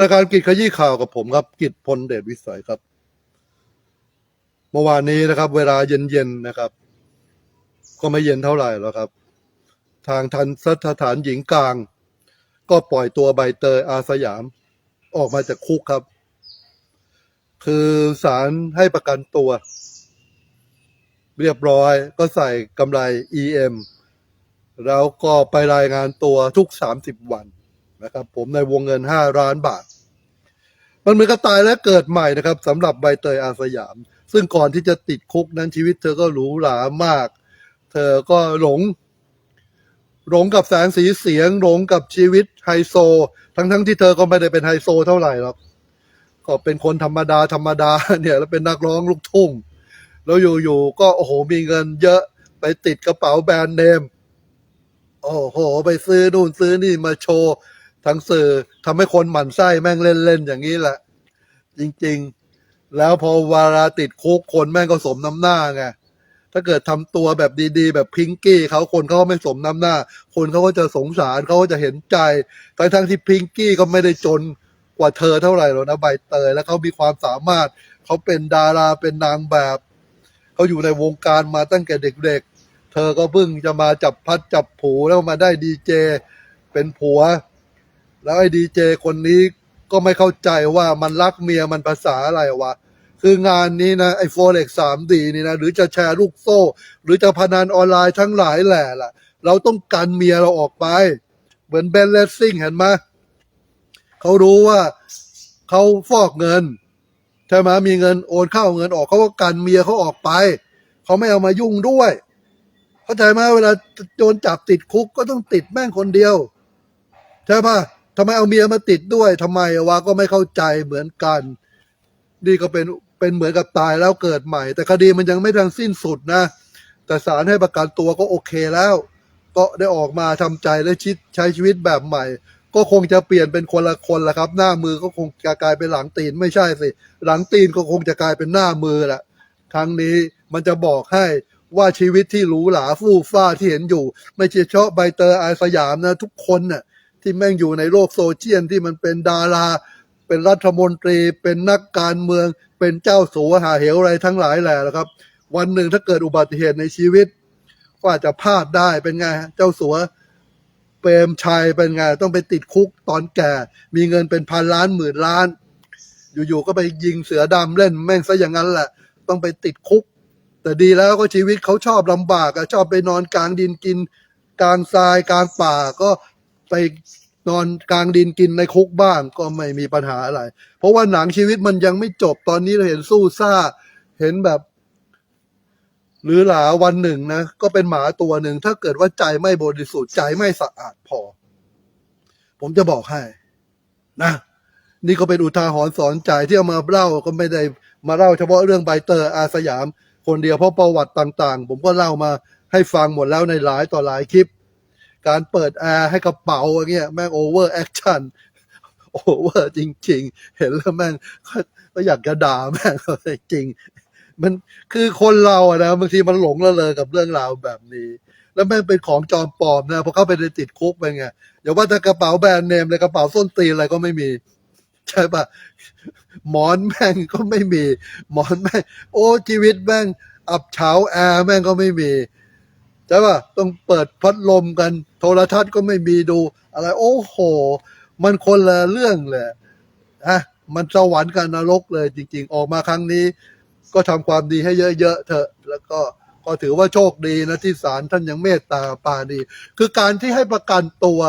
รายการกิจขยี้ข่าวกับผมครับ กิจพลเดชวิสัยครับ เมื่อวานนี้นะครับ เวลาเย็นๆนะครับ ก็ไม่เย็นเท่าไหร่แล้วครับ ทางทันสถานหญิงกลาง ก็ปล่อยตัวใบเตยอาสยาม ออกมาจากคุกครับ คือศาลให้ประกันตัว เรียบร้อยก็ใส่กำไร EM แล้วก็ไปรายงานตัวทุก 30 วัน นะครับ ผมในวงเงิน 5 ล้านบาท มันเหมือนกับตายและเกิดใหม่นะครับสำหรับใบเตยอาสยาม ซึ่งก่อนที่จะติดคุกนั้นชีวิตเธอก็หรูหรามาก เธอก็หลง หลงกับแสงสีเสียง หลงกับชีวิตไฮโซ ทั้งๆทที่เธอก็ไม่ได้เป็นไฮโซเท่าไหร่หรอกก็เป็นคนธรรมดาธรรมดาเนี่ย แล้วเป็นนักร้องลูกทุ่ง แล้วอยู่ๆก็โอ้โหมีเงินเยอะไปติดกระเป๋าแบรนด์เนม โอ้โห ไปซื้อนู่นซื้อนี่มาโชว์ ทั้งสื่อทำให้คนหมั่นไส้แม่งเล่นๆอย่างนี้แหละ จริงๆ แล้วพอเวลาติดคุกคนแม่งก็สมน้ำหน้าไงถ้าเกิดทำตัวแบบดีๆ แบบพิงกี้เขาคนเขาก็ไม่สมน้ำหน้า คนเขาก็จะสงสารเขาก็จะเห็นใจทั้งทั้งๆที่พิงกี้ก็ไม่ได้จนกว่าเธอเท่าไหร่หรอกนะใบเตยแล้วเขามีความสามารถเขาเป็นดาราเป็นนางแบบเขาอยู่ในวงการมาตั้งแต่เด็กๆ เธอก็เพิ่งจะมาจับพัดจับผูแล้วมาได้ดีเจ เป็นผัว แล้วไอ้ดีเจคนนี้ก็ไม่เข้าใจว่ามันรักเมียมันภาษาอะไรวะ คืองานนี้นะไอ้โฟเล็กสามดีนี่นะหรือจะแชร์ลูกโซ่ หรือจะพนันออนไลน์ทั้งหลายแหละล่ะ เราต้องกันเมียเราออกไป เหมือนเบนเลสซิ่งเห็นไหมเขารู้ว่าเขาฟอกเงินใช่ไหมมีเงินโอนเข้าเงินออกเขาก็กันเมียเขาออกไปเขาไม่เอามายุ่งด้วย เข้าใจไหมเวลาโจรจับติดคุกก็ต้องติดแม่งคนเดียว ใช่ปะ ทำไมเอาเมียมาติดด้วยทำไมวะก็ไม่เข้าใจเหมือนกัน นี่ก็เป็นเป็นเหมือนกับตายแล้วเกิดใหม่ แต่คดีมันยังไม่ทันสิ้นสุดนะ แต่ศาลให้ประกันตัวก็โอเคแล้ว ก็ได้ออกมาทำใจและชิดใช้ชีวิตแบบใหม่ ก็คงจะเปลี่ยนเป็นคนละคนละครับ หน้ามือก็คงจะกลายเป็นหลังตีนไม่ใช่สิหลังตีนก็คงจะกลายเป็นหน้ามือแหละครั้งนี้มันจะบอกให้ว่าชีวิตที่หรูหราฟู่ฟ้าที่เห็นอยู่ ไม่ใช่เฉพาะใบเตยอาสยามนะทุกคนน่ะ ที่แม่งอยู่ในโลกโซเชียลที่มันเป็นดารา เป็นรัฐมนตรี เป็นนักการเมือง เป็นเจ้าสัวหาเหวอะไรทั้งหลายแหละนะครับ วันหนึ่งถ้าเกิดอุบัติเหตุในชีวิต ก็อาจจะพลาดได้เป็นไง เจ้าสัวเปรมชัยเป็นไงต้องไปติดคุกตอนแก่ มีเงินเป็นพันล้านหมื่นล้าน อยู่ๆก็ไปยิงเสือดำเล่นแม่งซะอย่างนั้นแหละ ต้องไปติดคุก แต่ดีแล้วก็ชีวิตเขาชอบลำบากอะชอบไปนอนกลางดินกิน กลางทรายกลางป่าก็ ไปนอนกลางดินกินในคุกบ้างก็ไม่มีปัญหาอะไร เพราะว่าหนังชีวิตมันยังไม่จบตอนนี้เราเห็นสู้ซ่า เห็นแบบ หรือหลาวันหนึ่งนะ ก็เป็นหมาตัวหนึ่ง ถ้าเกิดว่าใจไม่บริสุทธิ์ใจไม่สะอาดพอ ผมจะบอกให้ นะ นี่ก็เป็นอุทาหรณ์สอนใจที่เอามาเล่าก็ไม่ได้มาเล่าเฉพาะเรื่องใบเตอร์อาสยาม คนเดียวเพราะประวัติต่าง ๆ ผมก็เล่ามาให้ฟังหมดแล้วในหลายต่อหลายคลิป การเปิดแอร์ให้กระเป๋าอย่างเงี้ยแม่งโอเวอร์แอคชั่นโอเวอร์จริง ๆ เห็นแล้วแม่งก็อยากจะด่าแม่งจริง มันคือคนเราอะนะบางทีมันหลงละเลยกับเรื่องราวแบบนี้ แล้วแม่งเป็นของจอมปลอมนะพอเข้าไปในติดคุกไปไงอย่าว่าแต่กระเป๋าแบรนด์เนมเลยกระเป๋าส้นตีนอะไรก็ไม่มีใช่ปะหมอนแม่งก็ไม่มี หมอนแม่งโอ้ชีวิตแม่งอับเฉาแอร์แม่งก็ไม่มี ใช่ป่ะต้องเปิดพัดลมกัน โทรทัศน์ก็ไม่มีดู อะไร โอ้โห มันคนละเรื่องเลยอะมันสวรรค์กับนรกเลยจริง ๆ ออกมาครั้งนี้ ก็ทำความดีให้เยอะๆเถอะ แล้วก็ก็ถือว่าโชคดีนะที่ศาลท่านยังเมตตาปาณีคือการที่ให้ประกันตัว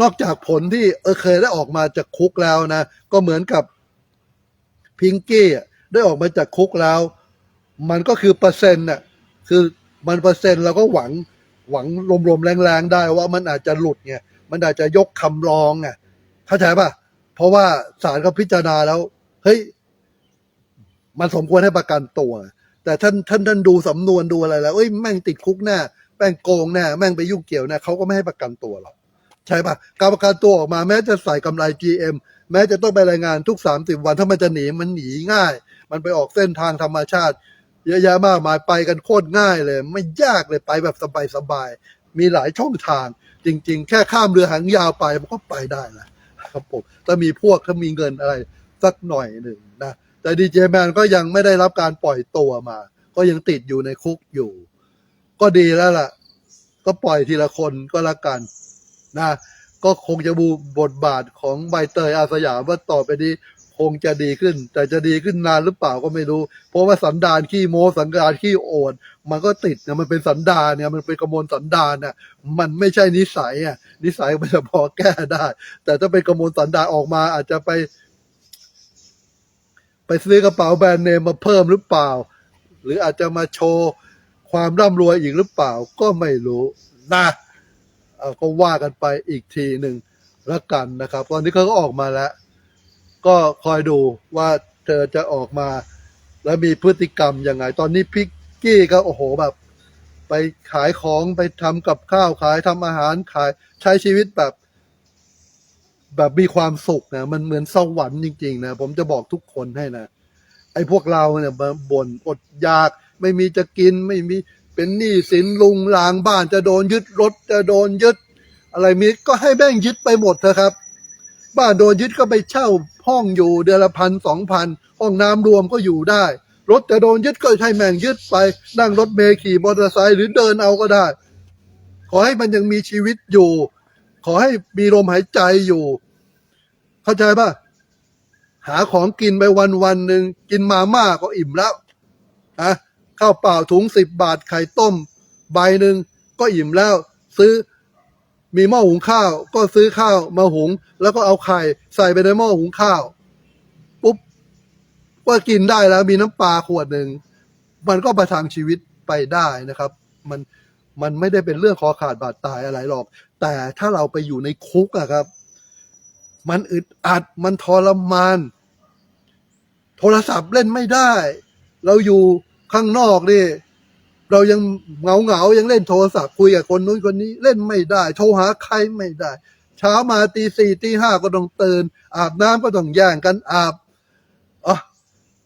นอกจากผลที่เออเคยได้ออกมาจากคุกแล้วนะ ก็เหมือนกับพิงกี้ได้ออกมาจากคุกแล้ว มันก็คือเปอร์เซ็นต์น่ะคือ มันเปอร์เซ็นต์เราก็หวังหวังรวมๆแรงๆได้ว่ามันอาจจะหลุดไงมันอาจจะยกคำร้องไงเข้าใจป่ะ เพราะว่าศาลก็พิจารณาแล้ว เฮ้ย มันสมควรให้ประกันตัว แต่ท่านท่านท่านดูสำนวนดูอะไรแล้วเอ้ยแม่งติดคุกแน่แม่งโกงแน่แม่งไปยุ่งเกี่ยวแน่เขาก็ไม่ให้ประกันตัวหรอกใช่ป่ะการประกันตัวออกมาแม้จะใส่กำไร GM แม้จะต้องไปรายงานทุกสามสิบวันถ้ามันจะหนีมันหนีง่าย มันไปออกเส้นทางธรรมชาติ เยอะแยะมากมายไปกันโคตรง่ายเลย ไม่ยากเลยไปแบบสบายๆมีหลายช่องทาง จริง ๆ แค่ข้ามเรือหางยาวไปมันก็ไปได้แหละครับผมถ้ามีพวกถ้ามีเงินอะไรสักหน่อยหนึ่งนะแต่ดีเจแมนก็ยังไม่ได้รับการปล่อยตัวมา ก็ยังติดอยู่ในคุกอยู่ ก็ดีแล้วล่ะ ก็ปล่อยทีละคนก็แล้วกันนะก็คงจะบูบทบาทของใบเตยอาสยามว่าต่อไปนี้ คงจะดีขึ้น แต่จะดีขึ้นนานหรือเปล่าก็ไม่รู้ เพราะว่าสันดานขี้โม้สันดานขี้โอดมันก็ติดเนี่ยมันเป็นสันดานเนี่ยมันเป็นกระมวลสันดานเนี่ยมันไม่ใช่นิสัยอะนิสัยมันจะพอแก้ได้ แต่ถ้าเป็นกระมวลสันดานออกมา อาจจะไป ไปซื้อกระเป๋าแบรนด์เนมมาเพิ่มหรือเปล่า หรืออาจจะมาโชว์ความร่ำรวยอีกหรือเปล่าก็ไม่รู้นะเอ่อก็ว่ากันไปอีกทีหนึ่งล้วกันนะครับตอนนี้เขาก็ออกมาแล้ว ก็คอยดูว่าเธอจะออกมา แล้วมีพฤติกรรมยังไง ตอนนี้พิกกี้ก็โอ้โหแบบ ไปขายของไปทำกับข้าวขายทำอาหารขายใช้ชีวิตแบบ แบบมีความสุขนะมันเหมือนสวรรค์จริงๆนะผมจะบอกทุกคนให้นะไอ้พวกเราเนี่ยมาบ่นอดอยาก ไม่มีจะกินไม่มีเป็นหนี้สินลุงลางบ้านจะโดนยึดรถจะโดนยึดอะไรมีก็ให้แม่งยึดไปหมดเถอะครับ บ้านโดนยึดก็ไปเช่าห้องอยู่เดือนละพันสองพันห้องน้ำรวมก็อยู่ได้ รถจะโดนยึดก็ให้แม่งยึดไป นั่งรถเมล์ขี่มอเตอร์ไซค์หรือเดินเอาก็ได้ ขอให้มันยังมีชีวิตอยู่ ขอให้มีลมหายใจอยู่ เข้าใจป่ะหาของกินไปวันวันหนึ่งกินมาม่าก็อิ่มแล้วอะข้าวเปล่าถุงสิบบาทไข่ต้ม ใบหนึ่งก็อิ่มแล้ว ซื้อ มีหม้อหุงข้าว ก็ซื้อข้าวมาหุง แล้วก็เอาไข่ใส่ไปในหม้อหุงข้าว ปุ๊บก็กินได้แล้วมีน้ำปลาขวดหนึ่ง มันก็ประทังชีวิตไปได้นะครับ มันมันไม่ได้เป็นเรื่องคอขาดบาดตายอะไรหรอก แต่ถ้าเราไปอยู่ในคุกอะครับ มันอึดอัดมันทรมาน โทรศัพท์เล่นไม่ได้ เราอยู่ข้างนอกนี่ เรายังเหงาเหงายังเล่นโทรศัพท์คุยกับคนนู้นคนนี้เล่นไม่ได้ โทรหาใครไม่ได้ เช้ามาตีสี่ตีห้าก็ต้องตื่นอาบน้ำก็ต้องแย่งกันอาบอะ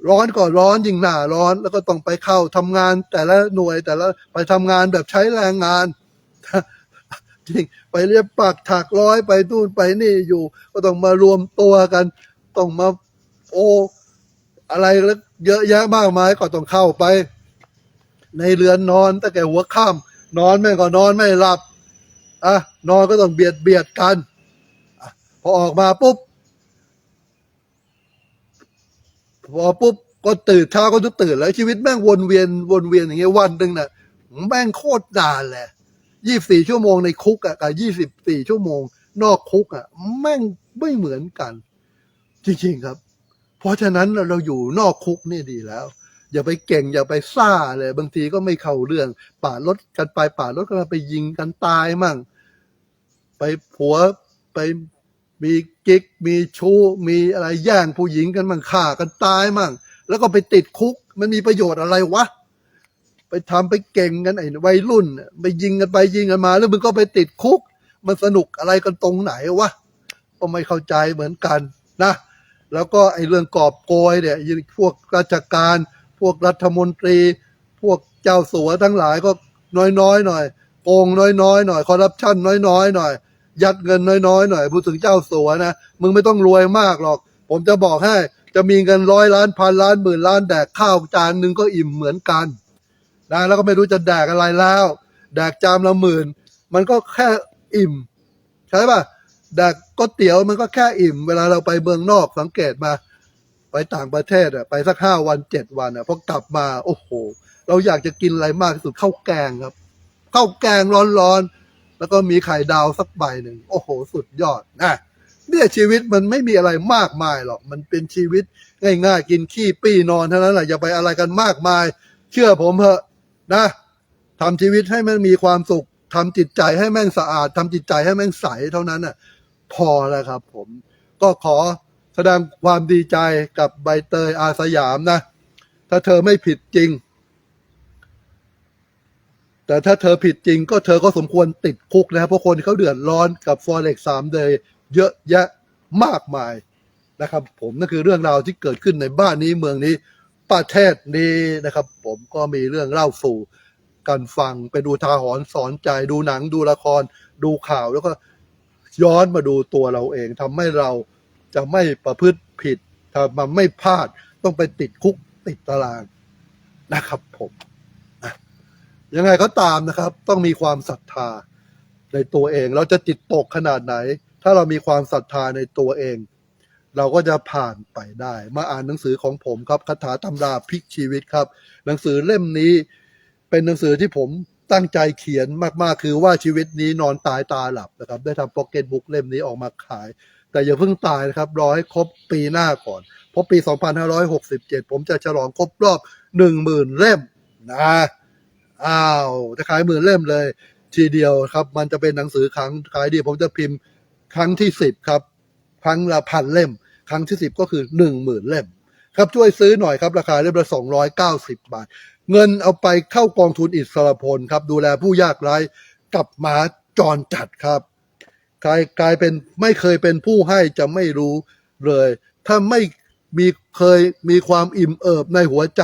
ร้อนก็ร้อนยิ่งหน้าร้อนแล้วก็ต้องไปเข้าทำงานแต่ละหน่วยแต่ละไปทำงานแบบใช้แรงงานจริงไปเรียบปากถักร้อยไปนู่นไปนี่อยู่ ก็ต้องมารวมตัวกันต้องมาโออะไรแล้วเยอะแยะมากมายก็ต้องเข้าไป ในเรือนนอนตั้งแต่หัวค่ำนอนแม่งก็นอนไม่หลับอะนอนก็ต้องเบียดเบียดกันอพอออกมาปุ๊บพอปุ๊บก็ตื่นเช้าก็ต้องตื่นแล้วชีวิตแม่งวนเวียนวนเวียนอย่างเงี้ยวันหนึ่งน่ะแม่งโคตรนานแหละยี่สี่ชั่วโมงในคุกอะกับยี่สิบสี่ชั่วโมง นอกคุกอะแม่งไม่เหมือนกัน จริงๆครับ เพราะฉะนั้นเราอยู่นอกคุกนี่ดีแล้ว อย่าไปเก่งอย่าไปซ่าเลย บางทีก็ไม่เข้าเรื่องป่ารถกันไปป่ารถกันมาไปยิงกันตายมั่ง ไปผัวไปมีกิ๊กมีชู้มีอะไรแย่งผู้หญิงกันมั่งฆ่ากันตายมั่ง แล้วก็ไปติดคุกมันมีประโยชน์อะไรวะไปทำไปเก่งกันไอ้วัยรุ่น ไปยิงกันไปยิงกันมา แล้วมึงก็ไปติดคุก มันสนุกอะไรกันตรงไหนวะก็ไม่เข้าใจเหมือนกันนะ แล้วก็ไอ้เรื่องกอบโกยเนี่ยพวกราชการ วกรัฐมนตรี พวกเจ้าสัวทั้งหลายก็น้อยๆหน่อยโกงน้อยๆหน่อยคอร์รัปชันน้อยๆหน่อย ยัดเงินน้อยๆหน่อยพูดถึงเจ้าสัวนะมึงไม่ต้องรวยมากหรอก ผมจะบอกให้จะมีเงินร้อยล้านพันล้านหมื่นล้านแดกข้าวจานหนึ่งก็อิ่มเหมือนกันนะแล้วก็ไม่รู้จะแดกอะไรแล้ว แดกจามละหมื่น มันก็แค่อิ่ม ใช่ปะแดกก๋วยเตี๋ยวมันก็แค่อิ่ม เวลาเราไปเมืองนอกสังเกตมา ไปต่างประเทศอะไปสักห้าวันเจ็ดวันอะพอกลับมาโอ้โห เราอยากจะกินอะไรมากที่สุดข้าวแกงครับข้าวแกงร้อนๆ แล้วก็มีไข่ดาวสักใบหนึ่งโอ้โห สุดยอดนะเนี่ยชีวิตมันไม่มีอะไรมากมายหรอก มันเป็นชีวิตง่ายๆ กินขี้ปี้นอนเท่านั้นแหละอย่าไปอะไรกันมากมาย เชื่อผมเถอะนะทำชีวิตให้มันมีความสุขทำจิตใจให้แม่งสะอาดทำจิตใจให้แม่งใสเท่านั้นน่ะ พอแล้วครับ ผมก็ขอ แสดงความดีใจกับใบเตยอาสยามนะ ถ้าเธอไม่ผิดจริง แต่ถ้าเธอผิดจริง ก็เธอก็สมควรติดคุกนะครับเพราะคนที่เขาเดือดร้อนกับ Forex 3 Day เยอะแยะมากมายนะครับ ผมนั่นคือเรื่องราวที่เกิดขึ้นในบ้านนี้เมืองนี้ประเทศนี้นะครับ ผมก็มีเรื่องเล่าสู่กันฟังไปดูทาหรณ์สอนใจดูหนังดูละคร ดูข่าวแล้วก็ย้อนมาดูตัวเราเองทำให้เรา จะไม่ประพฤติผิดทำมาไม่พลาดต้องไปติดคุกติดตารางนะครับผมยังไงก็ตามนะครับ ต้องมีความศรัทธาในตัวเอง เราจะจิตตกขนาดไหน ถ้าเรามีความศรัทธาในตัวเอง เราก็จะผ่านไปได้ มาอ่านหนังสือของผมครับคาถาตำราพลิกชีวิตครับ หนังสือเล่มนี้เป็นหนังสือที่ผมตั้งใจเขียนมากๆ คือว่าชีวิตนี้นอนตายตาหลับนะครับ ได้ทำพ็อกเก็ตบุ๊กเล่มนี้ออกมาขาย แต่อย่าเพิ่งตายนะครับ รอให้ครบปีหน้าก่อน เพราะปี 2567 ผมจะฉลองครบรอบ 10,000 เล่มนะ อ้าว จะขายหมื่นเล่มเลย ทีเดียวครับ มันจะเป็นหนังสือครั้งขายดี ผมจะพิมพ์ครั้งที่ 10 ครับ ครั้งละพันเล่ม ครั้งที่ 10 ก็คือ 10,000 เล่ม ครับช่วยซื้อหน่อยครับ ราคาเล่มละ 290 บาท เงินเอาไปเข้ากองทุนอิสรพลครับ ดูแลผู้ยากไร้กับหมาจรจัดครับ กลายกลายเป็นไม่เคยเป็นผู้ให้จะไม่รู้เลย ถ้าไม่มีเคยมีความอิ่มเอิบในหัวใจ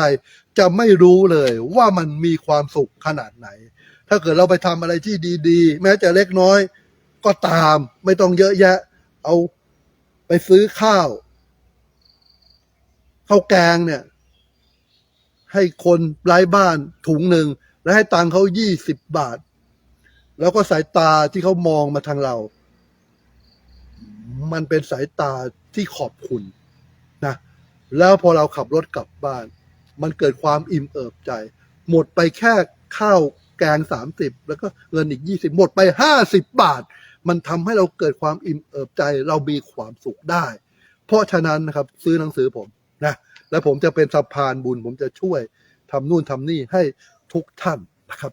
จะไม่รู้เลยว่ามันมีความสุขขนาดไหน ถ้าเกิดเราไปทำอะไรที่ดี ๆ แม้จะเล็กน้อยก็ตาม ไม่ต้องเยอะแยะ เอาไปซื้อข้าวข้าวแกงเนี่ย ให้คนไร้บ้านถุงหนึ่ง แล้วให้ตังเขายี่สิบบาท แล้วก็สายตาที่เขามองมาทางเรา มันเป็นสายตาที่ขอบคุณนะแล้วพอเราขับรถกลับบ้าน มันเกิดความอิ่มเอิบใจ หมดไปแค่ข้าวแกงสามสิบแล้วก็เงินอีกยี่สิบหมดไปห้าสิบบาท มันทำให้เราเกิดความอิ่มเอิบใจ เรามีความสุขได้ เพราะฉะนั้นนะครับซื้อหนังสือผมนะแล้วผมจะเป็นสะพานบุญ ผมจะช่วยทำนู่นทำนี่ให้ทุกท่านนะครับ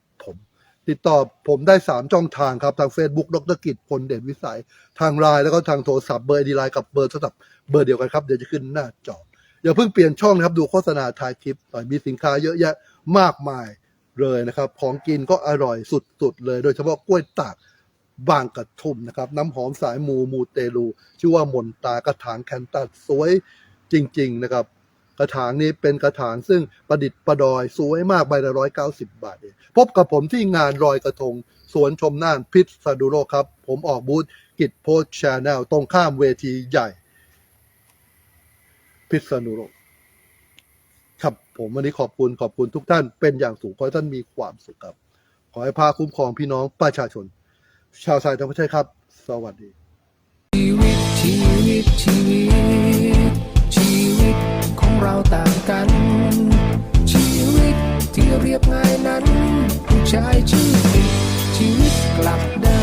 ติดต่อผมได้สามช่องทางครับ ทาง Facebook ดรกิจพลเด่นวิสัย ทางไลน์แล้วก็ทางโทรศัพท์เบอร์ดีไลน์กับเบอร์โทรศัพท์เบอร์เดียวกันครับ เดี๋ยวจะขึ้นหน้าจอ อย่าเพิ่งเปลี่ยนช่องนะครับ ดูโฆษณาถ่ายคลิปหน่อยมีสินค้าเยอะแยะมากมายเลยนะครับ ของกินก็อร่อยสุดๆเลย โดยเฉพาะกล้วยตากบางกระทุ่มนะครับ น้ำหอมสายมูมูเตลู ชื่อว่ามนตากระถางแคนตัสสวยจริง ๆ นะครับ กระถางนี้เป็นกระถางซึ่งประดิษฐ์ประดอยสวยมากใบละร้อยเก้าสิบบาทเองพบกับผมที่งานรอยกระทง สวนชมน่านพิษซาดูโรครับ ผมออกบูธกิจโพสชาแนลตรงข้ามเวทีใหญ่ พิษณุโลกครับผมวันนี้ขอบคุณขอบคุณทุกท่านเป็นอย่างสูงขอให้ท่านมีความสุขครับ ขอให้พาคุ้มครองพี่น้องประชาชน ชาวไทยทั้งประเทศครับ สวัสดี เราต่างกัน ชีวิตที่เรียบง่ายนั้น ผู้ชายชื่อผิดชีวิตกลับด้